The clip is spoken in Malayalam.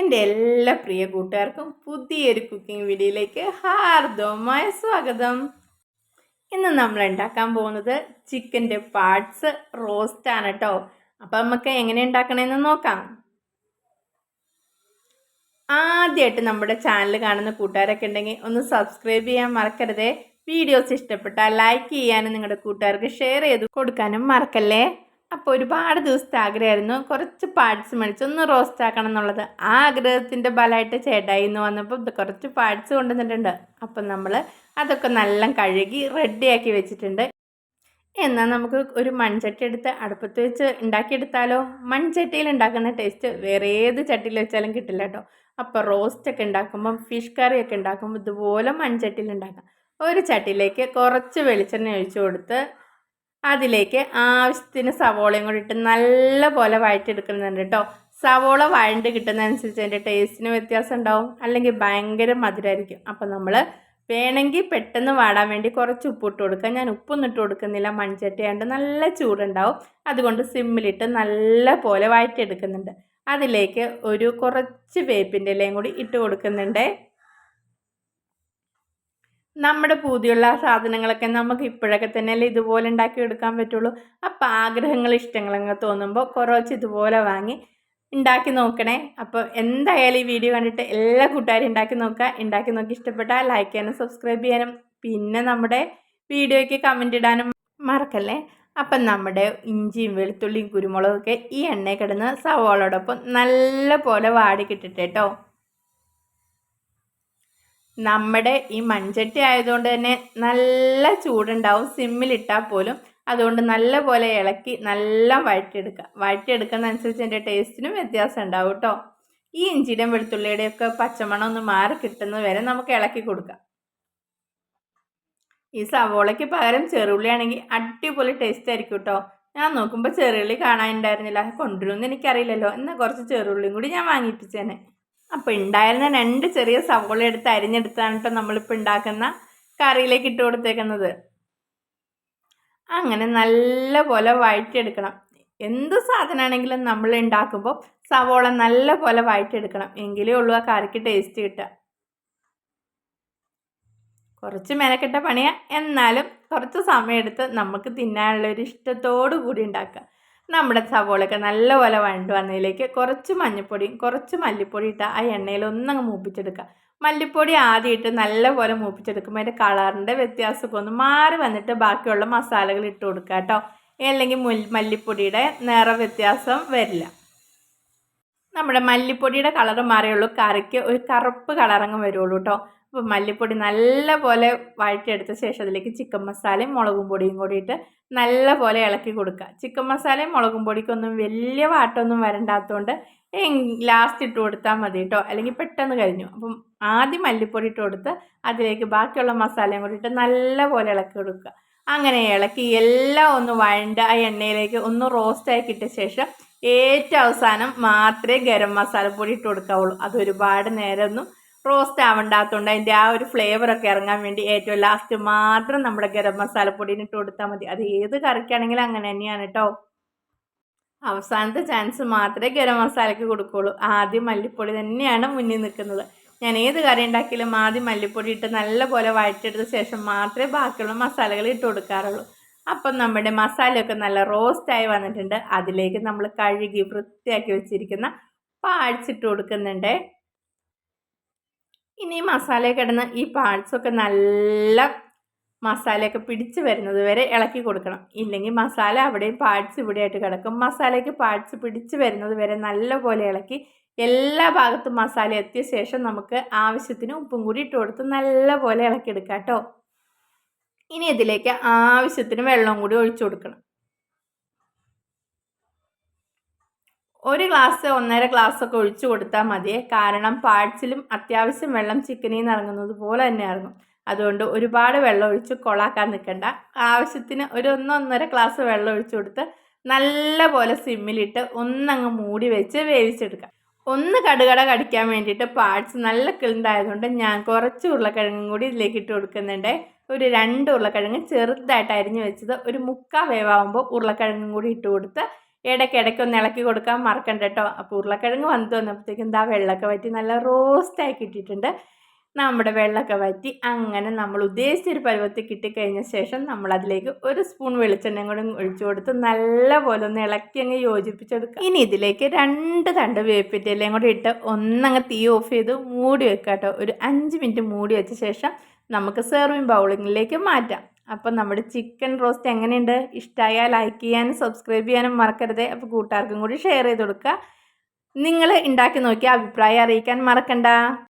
എന്റെ എല്ലാ പ്രിയ കൂട്ടുകാർക്കും പുതിയൊരു കുക്കിംഗ് വീഡിയോയിലേക്ക് ഹാർദവമായ സ്വാഗതം. ഇന്ന് നമ്മൾ ഉണ്ടാക്കാൻ പോകുന്നത് ചിക്കന്റെ പാർട്സ് റോസ്റ്റ് ആണ് കേട്ടോ അപ്പം നമുക്ക് എങ്ങനെ ഉണ്ടാക്കണമെന്ന് നോക്കാം. ആദ്യമായിട്ട് നമ്മുടെ ചാനൽ കാണുന്ന കൂട്ടുകാരൊക്കെ ഉണ്ടെങ്കിൽ ഒന്ന് സബ്സ്ക്രൈബ് ചെയ്യാൻ മറക്കരുതേ. വീഡിയോസ് ഇഷ്ടപ്പെട്ടാൽ ലൈക്ക് ചെയ്യാനും നിങ്ങളുടെ കൂട്ടുകാർക്ക് ഷെയർ ചെയ്ത് കൊടുക്കാനും മറക്കല്ലേ? അപ്പോൾ ഒരുപാട് ദിവസത്തെ ആഗ്രഹമായിരുന്നു. കുറച്ച് പാർട്സ് മേടിച്ച് ഒന്ന് റോസ്റ്റ് ആക്കണം എന്നുള്ളത്. ആ ആഗ്രഹത്തിന്റെ ബലമായിട്ട് ചേട്ടായി എന്ന് വന്നപ്പോൾ കുറച്ച് പാർട്സ് കൊണ്ടുവന്നിട്ടുണ്ട്. അപ്പം നമ്മൾ അതൊക്കെ നല്ല കഴുകി റെഡിയാക്കി വെച്ചിട്ടുണ്ട്. എന്നാൽ നമുക്ക് ഒരു മൺചട്ടി എടുത്ത് അടുപ്പത്ത് വെച്ച് ഉണ്ടാക്കിയെടുത്താലോ? മൺചട്ടിയിൽ ഉണ്ടാക്കുന്ന ടേസ്റ്റ് വേറെ ഏത് ചട്ടിയിൽ വെച്ചാലും കിട്ടില്ല കേട്ടോ. അപ്പോൾ റോസ്റ്റൊക്കെ ഉണ്ടാക്കുമ്പം ഫിഷ് കറിയൊക്കെ ഉണ്ടാക്കുമ്പോൾ ഇതുപോലെ മൺചട്ടിയിൽ ഉണ്ടാക്കാം. ഒരു ചട്ടിയിലേക്ക് കുറച്ച് വെളിച്ചെണ്ണ ഒഴിച്ചു കൊടുത്ത് അതിലേക്ക് ആവശ്യത്തിന് സവോളയും കൂടി ഇട്ട് നല്ല പോലെ വഴറ്റിയെടുക്കുന്നുണ്ട് കേട്ടോ സവോള വഴണ്ട് കിട്ടുന്നതനുസരിച്ച് അതിന്റെ ടേസ്റ്റിന് വ്യത്യാസം ഉണ്ടാവും അല്ലെങ്കിൽ ഭയങ്കര മധുരമായിരിക്കും അപ്പം നമ്മൾ വേണമെങ്കിൽ പെട്ടെന്ന് വാടാൻ വേണ്ടി കുറച്ച് ഉപ്പിട്ട് കൊടുക്കുക. ഞാൻ ഉപ്പൊന്നും ഇട്ട് കൊടുക്കുന്നില്ല. മൺചട്ടി ആയതുകൊണ്ട് നല്ല ചൂടുണ്ടാവും. അതുകൊണ്ട് സിമ്മിലിട്ട് നല്ല പോലെ വഴറ്റിയെടുക്കുന്നുണ്ട്. അതിലേക്ക് ഒരു കുറച്ച് വേപ്പിന്റെ ഇലയും കൂടി ഇട്ട് കൊടുക്കുന്നുണ്ട്. നമ്മുടെ പൂതിയുള്ള സാധനങ്ങളൊക്കെ നമുക്ക് ഇപ്പോഴൊക്കെ തന്നെ അല്ലേ ഇതുപോലെ ഉണ്ടാക്കി എടുക്കാൻ പറ്റുള്ളൂ. അപ്പോൾ ആഗ്രഹങ്ങൾ ഇഷ്ടങ്ങളൊക്കെ തോന്നുമ്പോൾ കുറച്ച് ഇതുപോലെ വാങ്ങി ഉണ്ടാക്കി നോക്കണേ. അപ്പോൾ എന്തായാലും ഈ വീഡിയോ കണ്ടിട്ട് എല്ലാ കൂട്ടുകാരും ഉണ്ടാക്കി നോക്കുക. ഉണ്ടാക്കി നോക്കി ഇഷ്ടപ്പെട്ടാൽ ലൈക്ക് ചെയ്യാനും സബ്സ്ക്രൈബ് ചെയ്യാനും പിന്നെ നമ്മുടെ വീഡിയോയ്ക്ക് കമന്റ് ഇടാനും മറക്കല്ലേ? അപ്പം നമ്മുടെ ഇഞ്ചിയും വെളുത്തുള്ളിയും കുരുമുളകൊക്കെ ഈ എണ്ണയിൽ കിടന്ന് സവാളോടൊപ്പം നല്ല പോലെ വാടി കിട്ടിട്ടേട്ടോ നമ്മുടെ ഈ മൺചട്ടി ആയതുകൊണ്ട് തന്നെ നല്ല ചൂടുണ്ടാവും. സിമ്മിലിട്ടാൽ പോലും അതുകൊണ്ട് നല്ല പോലെ ഇളക്കി നല്ല വഴറ്റിയെടുക്കുക വഴറ്റിയെടുക്കുന്നതനുസരിച്ച് എന്റെ ടേസ്റ്റിനും വ്യത്യാസം ഉണ്ടാവും കേട്ടോ. ഈ ഇഞ്ചിയുടെയും വെളുത്തുള്ളിയുടെയും ഒക്കെ പച്ചമണം ഒന്ന് മാറി കിട്ടുന്നത് വരെ നമുക്ക് ഇളക്കി കൊടുക്കാം. ഈ സവോളയ്ക്ക് പകരം ചെറുള്ളിയാണെങ്കിൽ അടിപൊളി ടേസ്റ്റ് ആയിരിക്കും കേട്ടോ. ഞാൻ നോക്കുമ്പോൾ ചെറുള്ളി കാണാനുണ്ടായിരുന്നില്ല. കൊണ്ടുവരുമെന്ന് എനിക്കറിയില്ലല്ലോ. എന്നാൽ കുറച്ച് ചെറുള്ളിയും കൂടി ഞാൻ വാങ്ങിപ്പിച്ചേനെ അപ്പോൾ ഉണ്ടായിരുന്ന രണ്ട് ചെറിയ സവോള എടുത്ത് അരിഞ്ഞെടുത്താണ് കേട്ടോ നമ്മളിപ്പോൾ ഉണ്ടാക്കുന്ന കറിയിലേക്ക് ഇട്ട് കൊടുത്തേക്കുന്നത്. അങ്ങനെ നല്ല പോലെ വഴറ്റിയെടുക്കണം. എന്ത് സാധനമാണെങ്കിലും നമ്മൾ ഉണ്ടാക്കുമ്പോൾ സവോള നല്ല പോലെ വഴറ്റിയെടുക്കണം. എങ്കിലേ ഉള്ളൂ ആ കറിക്ക് ടേസ്റ്റ് കിട്ടുക. കുറച്ച് മെനക്കെട്ട പണിയാണ് എന്നാലും കുറച്ച് സമയമെടുത്ത് നമുക്ക് തിന്നാനുള്ള ഒരു ഇഷ്ടത്തോടു കൂടി ഉണ്ടാക്കുക നമ്മുടെ സവോളയൊക്കെ നല്ലപോലെ വഴണ്ട് വന്നതിലേക്ക് കുറച്ച് മഞ്ഞൾപ്പൊടിയും കുറച്ച് മല്ലിപ്പൊടി ഇട്ട് ആ എണ്ണയിൽ ഒന്നങ്ങ് മൂപ്പിച്ചെടുക്കുക. മല്ലിപ്പൊടി ആദ്യം ഇട്ട് നല്ലപോലെ മൂപ്പിച്ചെടുക്കുമ്പോൾ അതിന്റെ കളറിന്റെ വ്യത്യാസമൊക്കെ ഒന്ന് മാറി വന്നിട്ട് ബാക്കിയുള്ള മസാലകൾ ഇട്ട് കൊടുക്കുക കേട്ടോ. അല്ലെങ്കിൽ മല്ലിപ്പൊടിയുടെ നിറ വ്യത്യാസം വരില്ല. നമ്മുടെ മല്ലിപ്പൊടിയുടെ കളർ മാറിയുള്ളൂ. കറിക്ക് ഒരു കറുപ്പ് കളറങ്ങ് വരുള്ളൂ കേട്ടോ. അപ്പോൾ മല്ലിപ്പൊടി നല്ല പോലെ വഴറ്റിയെടുത്ത ശേഷം അതിലേക്ക് ചിക്കൻ മസാലയും മുളകും പൊടിയും കൂടി ഇട്ട് നല്ല പോലെ ഇളക്കി കൊടുക്കുക. ചിക്കൻ മസാലയും മുളകും പൊടിക്കൊന്നും വലിയ വാട്ടൊന്നും വരണ്ടാത്തതുകൊണ്ട് ലാസ്റ്റ് ഇട്ട് കൊടുത്താൽ മതി കേട്ടോ അല്ലെങ്കിൽ പെട്ടെന്ന് കഴിഞ്ഞു അപ്പം ആദ്യം മല്ലിപ്പൊടി ഇട്ട് കൊടുത്ത് അതിലേക്ക് ബാക്കിയുള്ള മസാലയും കൂടി ഇട്ട് നല്ല പോലെ ഇളക്കി കൊടുക്കുക. അങ്ങനെ ഇളക്കി എല്ലാം ഒന്ന് വഴണ്ട് ആ എണ്ണയിലേക്ക് ഒന്ന് റോസ്റ്റ് ഇട്ട ശേഷം ഏറ്റവും അവസാനം മാത്രമേ ഗരം മസാലപ്പൊടി ഇട്ട് കൊടുക്കാവുള്ളൂ. അത് ഒരുപാട് നേരമൊന്നും റോസ്റ്റ് ആവണ്ടാത്തതുകൊണ്ട് അതിന്റെ ആ ഒരു ഫ്ലേവറൊക്കെ ഇറങ്ങാൻ വേണ്ടി ഏറ്റവും ലാസ്റ്റ് മാത്രം നമ്മുടെ ഗരം മസാലപ്പൊടിന് ഇട്ട് കൊടുത്താൽ മതി. അത് ഏത് കറിക്കാണെങ്കിലും അങ്ങനെ തന്നെയാണ് കേട്ടോ അവസാനത്തെ ചാൻസ് മാത്രമേ ഗരം മസാലയ്ക്ക് കൊടുക്കുകയുള്ളൂ ആദ്യം മല്ലിപ്പൊടി തന്നെയാണ് മുന്നിൽ നിൽക്കുന്നത്. ഞാൻ ഏത് കറി ഉണ്ടാക്കിയാലും ആദ്യം മല്ലിപ്പൊടി ഇട്ട് നല്ലപോലെ വഴറ്റിയെടുത്ത ശേഷം മാത്രമേ ബാക്കിയുള്ള മസാലകൾ ഇട്ട് കൊടുക്കാറുള്ളൂ. അപ്പം നമ്മുടെ മസാലയൊക്കെ നല്ല റോസ്റ്റായി വന്നിട്ടുണ്ട്. അതിലേക്ക് നമ്മൾ കഴുകി വൃത്തിയാക്കി വെച്ചിരിക്കുന്ന പാഴ്ച്ചിട്ട് കൊടുക്കുന്നുണ്ട്. ഇനി മസാല കിടന്ന് ഈ പാഴ്സൊക്കെ നല്ല മസാലയൊക്കെ പിടിച്ച് വരുന്നത് വരെ ഇളക്കി കൊടുക്കണം. ഇല്ലെങ്കിൽ മസാല അവിടെയും പാഴ്സ് ഇവിടെയായിട്ട് കിടക്കും. മസാലയ്ക്ക് പാഴ്സ് പിടിച്ച് വരുന്നത് വരെ നല്ലപോലെ ഇളക്കി എല്ലാ ഭാഗത്തും മസാല എത്തിയ ശേഷം നമുക്ക് ആവശ്യത്തിന് ഉപ്പും കൂടി ഇട്ട് കൊടുത്ത് നല്ലപോലെ ഇളക്കിയെടുക്കാം കേട്ടോ. ഇനി ഇതിലേക്ക് ആവശ്യത്തിന് വെള്ളം കൂടി ഒഴിച്ചു കൊടുക്കണം. ഒരു ഗ്ലാസ് ഒന്നര ഗ്ലാസ് ഒക്കെ ഒഴിച്ചു കൊടുത്താൽ മതിയേ. കാരണം പാഴ്സിലും അത്യാവശ്യം വെള്ളം ചിക്കനിൽ നിന്ന് ഇറങ്ങുന്നത് പോലെ തന്നെ ഇറങ്ങും അതുകൊണ്ട് ഒരുപാട് വെള്ളം ഒഴിച്ച് കൊളാക്കാൻ നിൽക്കണ്ട ആവശ്യത്തിന് ഒരു ഒന്നൊന്നര ഗ്ലാസ് വെള്ളം ഒഴിച്ചു കൊടുത്ത് നല്ല പോലെ സിമ്മിലിട്ട് ഒന്നങ്ങ് മൂടി വെച്ച് വേവിച്ചെടുക്കാം. ഒന്ന് കടുകട കടിക്കാൻ വേണ്ടിയിട്ട് പാർട്സ് നല്ല കിളുണ്ടായതുകൊണ്ട് ഞാൻ കുറച്ച് ഉരുളക്കിഴങ്ങും കൂടി ഇതിലേക്ക് ഇട്ട് കൊടുക്കുന്നുണ്ട്. ഒരു രണ്ട് ഉരുളക്കിഴങ്ങ് ചെറുതായിട്ട് അരിഞ്ഞു വെച്ചത് ഒരു മുക്കാൽ വേവാകുമ്പോൾ ഉരുളക്കിഴങ്ങും കൂടി ഇട്ട് കൊടുത്ത് ഇടയ്ക്കിടയ്ക്ക് ഒന്ന് ഇളക്കി കൊടുക്കാൻ മറക്കണ്ട കേട്ടോ. അപ്പോൾ ഉരുളക്കിഴങ്ങ് വന്നു വന്നപ്പോഴത്തേക്കും എന്താ വെള്ളമൊക്കെ വറ്റി നല്ല റോസ്റ്റായി കിട്ടിയിട്ടുണ്ട്. നമ്മുടെ വെള്ളമൊക്കെ വറ്റി അങ്ങനെ നമ്മൾ ഉദ്ദേശിച്ച ഉദ്ദേശിച്ചൊരു പരുവത്തിൽ കിട്ടിക്കഴിഞ്ഞ ശേഷം നമ്മൾ അതിലേക്ക് ഒരു സ്പൂൺ വെളിച്ചെണ്ണയും കൂടി ഒഴിച്ചു കൊടുത്ത് നല്ലപോലെ ഒന്ന് ഇളക്കി അങ്ങ് യോജിപ്പിച്ചെടുക്കുക ഇനി ഇതിലേക്ക് രണ്ട് തണ്ട് വേപ്പിറ്റെല്ലാം കൂടി ഇട്ട് ഒന്നങ്ങ് തീ ഓഫ് ചെയ്ത് മൂടി വെക്കുക കേട്ടോ. ഒരു അഞ്ച് മിനിറ്റ് മൂടി വെച്ച ശേഷം നമുക്ക് സെർവിങ് ബൗളിങ്ങിലേക്ക് മാറ്റാം. അപ്പം നമ്മുടെ ചിക്കൻ റോസ്റ്റ് എങ്ങനെയുണ്ട്? ഇഷ്ടമായാൽ ലൈക്ക് ചെയ്യാനും സബ്സ്ക്രൈബ് ചെയ്യാനും മറക്കരുത്. അപ്പോൾ കൂട്ടുകാർക്കും കൂടി ഷെയർ ചെയ്ത് കൊടുക്കുക. നിങ്ങൾ ഉണ്ടാക്കി നോക്കിയാൽ അഭിപ്രായം അറിയിക്കാൻ മറക്കണ്ട.